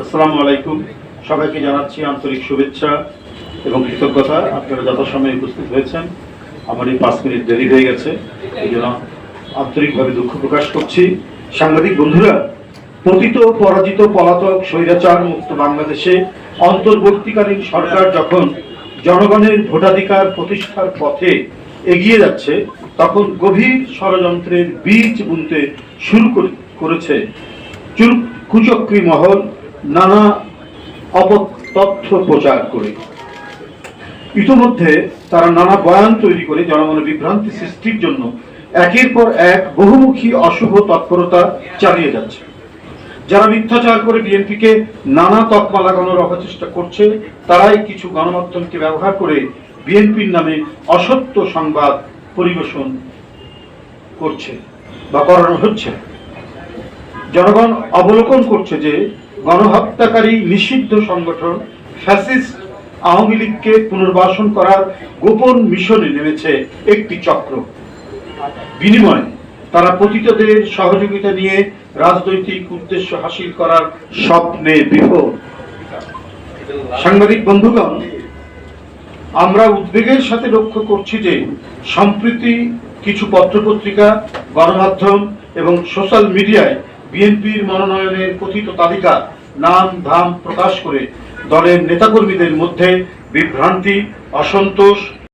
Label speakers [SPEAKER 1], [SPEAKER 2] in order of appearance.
[SPEAKER 1] আসসালামু আলাইকুম। সবাইকে জানাচ্ছি আন্তরিক শুভেচ্ছা এবং কৃতজ্ঞতা। আপনারা যথাসময়ে উপস্থিত হয়েছেন। আমার এই পাঁচ মিনিট দেরি হয়ে গেছে। এই জন্য আন্তরিকভাবে দুঃখ প্রকাশ করছি। সাংবাদিক বন্ধুরা, পতিত পরাজিত পলাতক, স্বৈরাচার মুক্ত বাংলাদেশে অন্তর্বর্তীকালীন সরকার যখন জনগণের ভোটাধিকার প্রতিষ্ঠার পথে এগিয়ে যাচ্ছে, তখন গভীর ষড়যন্ত্রের বীজ বুনতে শুরু করেছে চুল কুচক্রী মহল। নানা অপতথ্য প্রচার করে। ইতোমধ্যে তারা নানা বয়ান তৈরি করে জনমনে বিভ্রান্তি সৃষ্টির জন্য একের পর এক বহুমুখী অশুভ তৎপরতা চালিয়ে যাচ্ছে। যারা মিথ্যাচার করে বিএনপিকে নানা তকমা লাগানোর অপচেষ্টা করছে, তারাই কিছু গণমাধ্যমকে ব্যবহার করে বিএনপির নামে অসত্য সংবাদ পরিবেশন করছে বা করানো হচ্ছে। জনগণ অবলোকন করছে যে গণহত্যাকারী নিষিদ্ধ সংগঠন ফ্যাসিস্ট আওয়ামী লীগকে পুনর্বাসন করার গোপন মিশনে নেমেছে একটি চক্র। বিনিময়ে তারা পতিতদের সহযোগিতা নিয়ে রাজনৈতিক উদ্দেশ্য হাসিল করার স্বপ্নে বিফল সাংবাদিক বন্ধুগণ, আমরা উদ্বেগের সাথে লক্ষ্য করছি যে সম্প্রতি কিছু পত্রপত্রিকা, গণমাধ্যম এবং সোশ্যাল মিডিয়ায় বিএনপির মনোনয়নের কথিত তালিকা নাম ধাম প্রকাশ করে দলের নেতাকর্মীদের মধ্যে বিভ্রান্তি অসন্তোষ